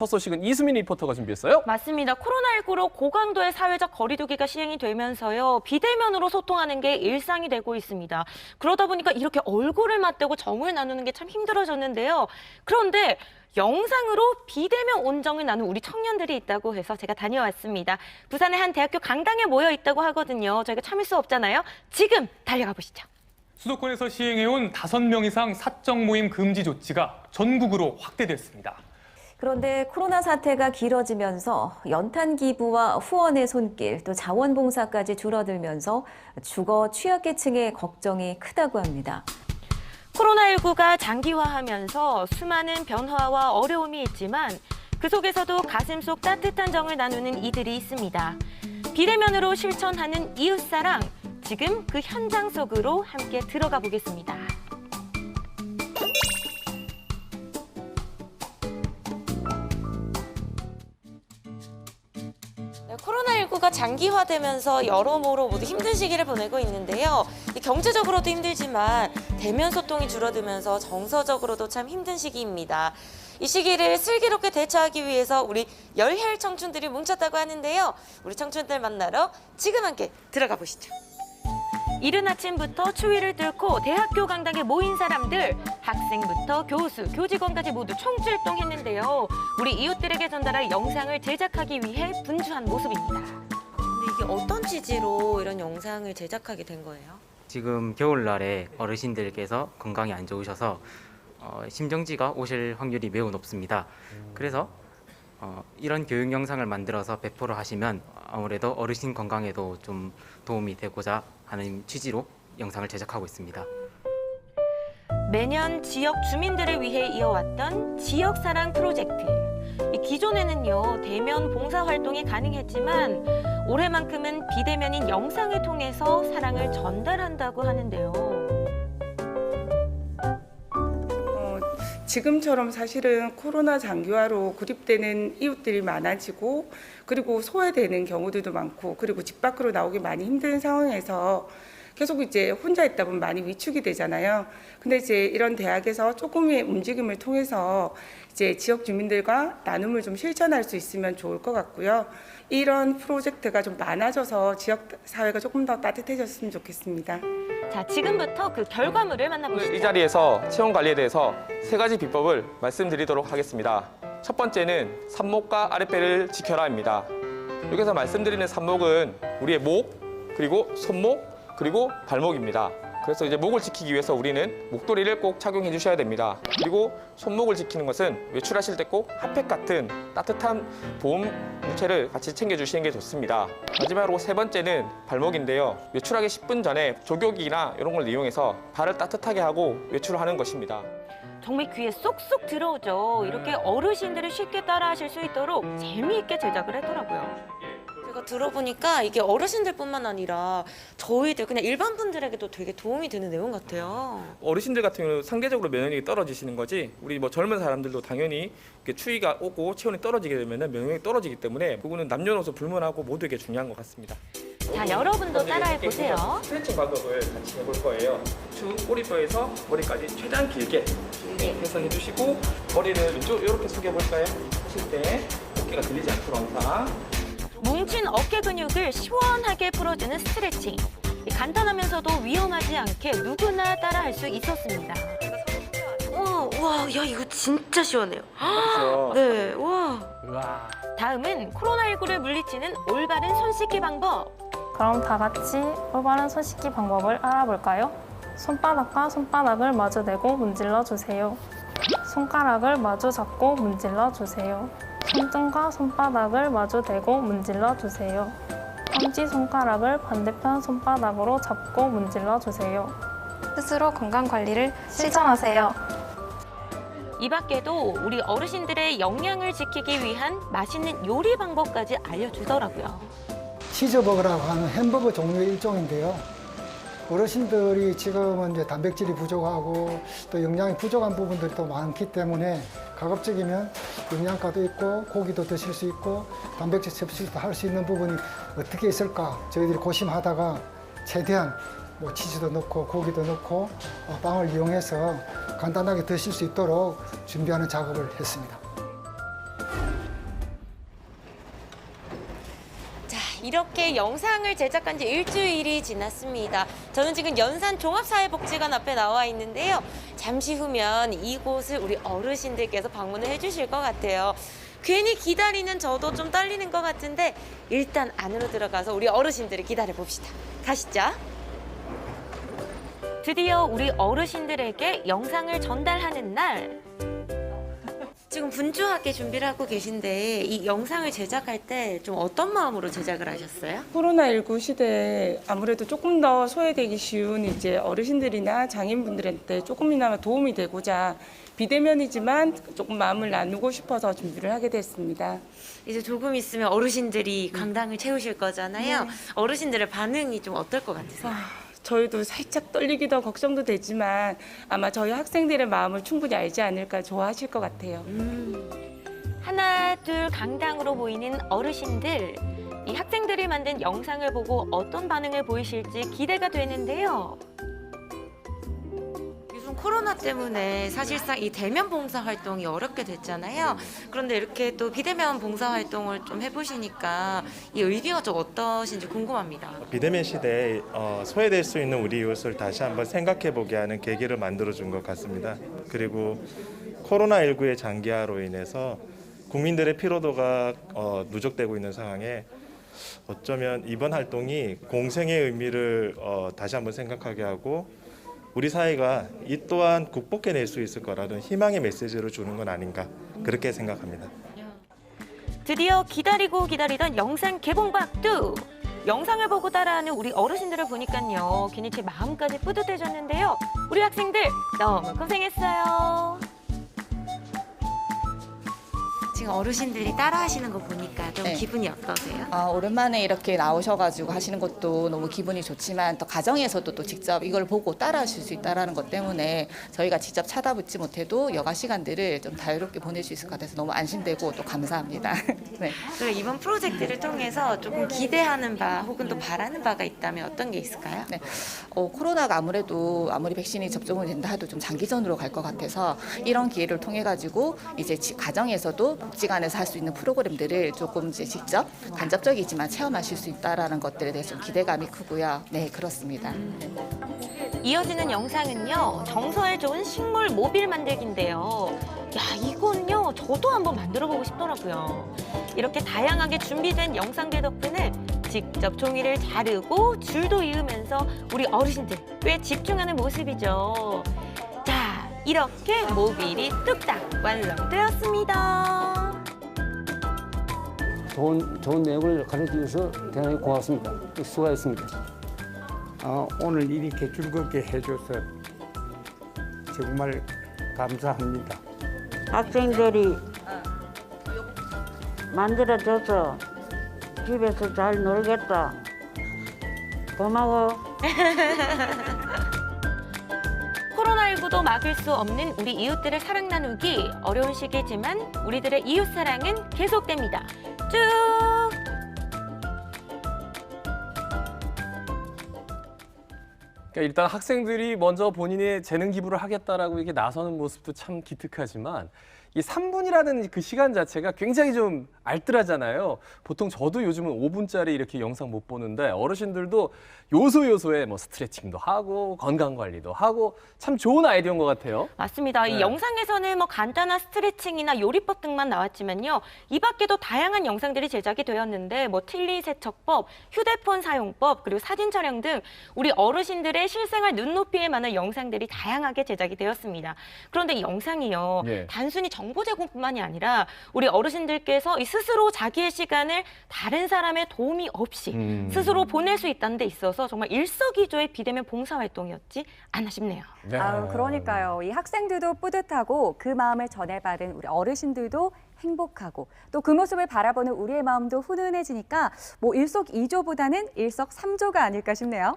첫 소식은 이수민 리포터가 준비했어요. 맞습니다. 코로나19로 고강도의 사회적 거리두기가 시행이 되면서요. 비대면으로 소통하는 게 일상이 되고 있습니다. 그러다 보니까 이렇게 얼굴을 맞대고 정을 나누는 게 참 힘들어졌는데요. 그런데 영상으로 비대면 온정을 나눈 우리 청년들이 있다고 해서 제가 다녀왔습니다. 부산의 한 대학교 강당에 모여 있다고 하거든요. 저희가 참을 수 없잖아요. 지금 달려가 보시죠. 수도권에서 시행해온 5명 이상 사적 모임 금지 조치가 전국으로 확대됐습니다. 그런데 코로나 사태가 길어지면서 연탄 기부와 후원의 손길 또 자원봉사까지 줄어들면서 주거 취약계층의 걱정이 크다고 합니다. 코로나19가 장기화하면서 수많은 변화와 어려움이 있지만 그 속에서도 가슴 속 따뜻한 정을 나누는 이들이 있습니다. 비대면으로 실천하는 이웃사랑, 지금 그 현장 속으로 함께 들어가 보겠습니다. 코로나19가 장기화되면서 여러모로 모두 힘든 시기를 보내고 있는데요. 이 경제적으로도 힘들지만 대면 소통이 줄어들면서 정서적으로도 참 힘든 시기입니다. 이 시기를 슬기롭게 대처하기 위해서 우리 열혈 청춘들이 뭉쳤다고 하는데요. 우리 청춘들 만나러 지금 함께 들어가 보시죠. 이른 아침부터 추위를 뚫고 대학교 강당에 모인 사람들, 학생부터 교수, 교직원까지 모두 총출동했는데요. 우리 이웃들에게 전달할 영상을 제작하기 위해 분주한 모습입니다. 근데 이게 어떤 취지로 이런 영상을 제작하게 된 거예요? 지금 겨울날에 어르신들께서 건강이 안 좋으셔서 어, 심정지가 오실 확률이 매우 높습니다. 그래서 어, 이런 교육 영상을 만들어서 배포를 하시면 아무래도 어르신 건강에도 좀 도움이 되고자 하는 취지로 영상을 제작하고 있습니다. 매년 지역 주민들을 위해 이어왔던 지역사랑 프로젝트. 이 기존에는요, 대면 봉사 활동이 가능했지만 올해만큼은 비대면인 영상을 통해서 사랑을 전달한다고 하는데요. 어, 지금처럼 사실은 코로나 장기화로 고립되는 이웃들이 많아지고 그리고 소외되는 경우들도 많고 그리고 집 밖으로 나오기 많이 힘든 상황에서 계속 이제 혼자 있다 보면 많이 위축이 되잖아요. 근데 이제 이런 대학에서 조금의 움직임을 통해서 이제 지역 주민들과 나눔을 좀 실천할 수 있으면 좋을 것 같고요. 이런 프로젝트가 좀 많아져서 지역 사회가 조금 더 따뜻해졌으면 좋겠습니다. 자, 지금부터 그 결과물을 만나보시죠. 이 자리에서 체온 관리에 대해서 세 가지 비법을 말씀드리도록 하겠습니다. 첫 번째는 삽목과 아랫배를 지켜라입니다. 여기서 말씀드리는 삽목은 우리의 목, 그리고 손목, 그리고 발목입니다. 그래서 이제 목을 지키기 위해서 우리는 목도리를 꼭 착용해 주셔야 됩니다. 그리고 손목을 지키는 것은 외출하실 때 꼭 핫팩 같은 따뜻한 보온 물체를 같이 챙겨 주시는 게 좋습니다. 마지막으로 세 번째는 발목인데요. 외출하기 10분 전에 조교기나 이런 걸 이용해서 발을 따뜻하게 하고 외출을 하는 것입니다. 정말 귀에 쏙쏙 들어오죠. 이렇게 어르신들이 쉽게 따라하실 수 있도록 재미있게 제작을 했더라고요. 제가 들어보니까 이게 어르신들뿐만 아니라 저희들 그냥 일반 분들에게도 되게 도움이 되는 내용 같아요. 어르신들 같은 경우는 상대적으로 면역력이 떨어지시는 거지 우리 뭐 젊은 사람들도 당연히 이렇게 추위가 오고 체온이 떨어지게 되면 면역력이 떨어지기 때문에 그거는 남녀노소 불문하고 모두에게 중요한 것 같습니다. 자, 여러분도 따라해 보세요. 스트레칭 방법을 같이 해볼 거예요. 추 꼬리뼈에서 머리까지 최대한 길게 해서 해주시고 머리를 왼쪽 이렇게 숙여볼까요? 하실 때 어깨가 들리지 않도록 항상 뭉친 어깨 근육을 시원하게 풀어주는 스트레칭. 이 간단하면서도 위험하지 않게 누구나 따라할 수 있었습니다. 와, 와, 야 이거 진짜 시원해요. 그렇죠. 네, 와. 우와. 다음은 코로나19를 물리치는 올바른 손 씻기 방법. 그럼 다 같이 올바른 손 씻기 방법을 알아볼까요? 손바닥과 손바닥을 마주 대고 문질러 주세요. 손가락을 마주 잡고 문질러 주세요. 손등과 손바닥을 마주 대고 문질러 주세요. 엄지 손가락을 반대편 손바닥으로 잡고 문질러 주세요. 스스로 건강 관리를 실천하세요. 이 밖에도 우리 어르신들의 영양을 지키기 위한 맛있는 요리 방법까지 알려주더라고요. 치즈버거라고 하는 햄버거 종류의 일종인데요. 어르신들이 지금은 이제 단백질이 부족하고 또 영양이 부족한 부분들도 많기 때문에 가급적이면 영양가도 있고 고기도 드실 수 있고 단백질 섭취도 할 수 있는 부분이 어떻게 있을까 저희들이 고심하다가 최대한 뭐 치즈도 넣고 고기도 넣고 어, 빵을 이용해서 간단하게 드실 수 있도록 준비하는 작업을 했습니다. 이렇게 영상을 제작한 지 일주일이 지났습니다. 저는 지금 연산 종합사회복지관 앞에 나와 있는데요. 잠시 후면 이곳을 우리 어르신들께서 방문을 해주실 것 같아요. 괜히 기다리는 저도 좀 떨리는 것 같은데 일단 안으로 들어가서 우리 어르신들을 기다려 봅시다. 가시죠. 드디어 우리 어르신들에게 영상을 전달하는 날. 지금 분주하게 준비를 하고 계신데 이 영상을 제작할 때 좀 어떤 마음으로 제작을 하셨어요? 코로나19 시대에 아무래도 조금 더 소외되기 쉬운 이제 어르신들이나 장애인분들한테 조금이나마 도움이 되고자 비대면이지만 조금 마음을 나누고 싶어서 준비를 하게 됐습니다. 이제 조금 있으면 어르신들이 강당을 채우실 거잖아요. 어르신들의 반응이 좀 어떨 것 같으세요? 저희도 살짝 떨리기도 걱정도 되지만 아마 저희 학생들의 마음을 충분히 알지 않을까 좋아하실 것 같아요. 하나, 둘 강당으로 보이는 어르신들. 이 학생들이 만든 영상을 보고 어떤 반응을 보이실지 기대가 되는데요. 코로나 때문에 사실상 이 대면 봉사 활동이 어렵게 됐잖아요. 그런데 이렇게 또 비대면 봉사 활동을 좀 해보시니까 이 의미가 좀 어떠신지 궁금합니다. 비대면 시대에 어, 소외될 수 있는 우리 이웃을 다시 한번 생각해 보게 하는 계기를 만들어 준 것 같습니다. 그리고 코로나19의 장기화로 인해서 국민들의 피로도가 어, 누적되고 있는 상황에 어쩌면 이번 활동이 공생의 의미를 어, 다시 한번 생각하게 하고 우리 사회가 이 또한 극복해낼 수 있을 거라는 희망의 메시지를 주는 건 아닌가 그렇게 생각합니다. 드디어 기다리고 기다리던 영상 개봉 박두. 영상을 보고 따라하는 우리 어르신들을 보니까요. 괜히 제 마음까지 뿌듯해졌는데요. 우리 학생들 너무 고생했어요. 지금 어르신들이 따라 하시는 거 보니까 좀 네. 기분이 어떠세요? 아, 오랜만에 이렇게 나오셔가지고 하시는 것도 너무 기분이 좋지만 또 가정에서도 또 직접 이걸 보고 따라 하실 수 있다라는 것 때문에 저희가 직접 찾아붙지 못해도 여가 시간들을 좀 자유롭게 보낼 수 있을 것 같아서 너무 안심되고 또 감사합니다. 네. 그리고 이번 프로젝트를 통해서 조금 기대하는 바 혹은 또 바라는 바가 있다면 어떤 게 있을까요? 네. 어, 코로나가 아무래도 아무리 백신이 접종이 된다 해도 좀 장기전으로 갈 것 같아서 이런 기회를 통해 가지고 이제 지- 가정에서도 복지관에서 할 수 있는 프로그램들을 조금 이제 직접 간접적이지만 체험하실 수 있다라는 것들에 대해서 좀 기대감이 크고요. 네, 그렇습니다. 이어지는 영상은요 정서에 좋은 식물 모빌 만들기인데요 야 이건요 저도 한번 만들어 보고 싶더라고요 이렇게 다양하게 준비된 영상들 덕분에 직접 종이를 자르고 줄도 이으면서 우리 어르신들 꽤 집중하는 모습이죠 자 이렇게 모빌이 뚝딱 완성되었습니다 좋은, 좋은 내용을 가르쳐 주셔서 대단히 고맙습니다. 수고하셨습니다. 어, 오늘 이렇게 즐겁게 해줘서 정말 감사합니다. 학생들이 만들어줘서 집에서 잘 놀겠다. 고마워. 코로나19도 막을 수 없는 우리 이웃들의 사랑 나누기 어려운 시기지만 우리들의 이웃 사랑은 계속됩니다. 쭉 그러니까 일단 학생들이 먼저 본인의 재능 기부를 하겠다라고 이렇게 나서는 모습도 참 기특하지만 이 3분이라는 그 시간 자체가 굉장히 좀 알뜰하잖아요. 보통 저도 요즘은 5분짜리 이렇게 영상 못 보는데 어르신들도 요소 요소에 뭐 스트레칭도 하고 건강 관리도 하고 참 좋은 아이디어인 것 같아요. 맞습니다. 이 네. 영상에서는 뭐 간단한 스트레칭이나 요리법 등만 나왔지만요. 이 밖에도 다양한 영상들이 제작이 되었는데 뭐 틀니 세척법, 휴대폰 사용법, 그리고 사진 촬영 등 우리 어르신들의 실생활 눈높이에 맞는 영상들이 다양하게 제작이 되었습니다. 그런데 이 영상이요. 예. 단순히 정보 제공뿐만이 아니라 우리 어르신들께서 이 스스로 자기의 시간을 다른 사람의 도움이 없이 음. 스스로 보낼 수 있다는 데 있어서 정말 일석이조의 비대면 봉사활동이었지 않나 싶네요. 네. 아유, 그러니까요. 이 학생들도 뿌듯하고 그 마음을 전해받은 우리 어르신들도 행복하고 또 그 모습을 바라보는 우리의 마음도 훈훈해지니까 뭐 일석이조보다는 일석삼조가 아닐까 싶네요.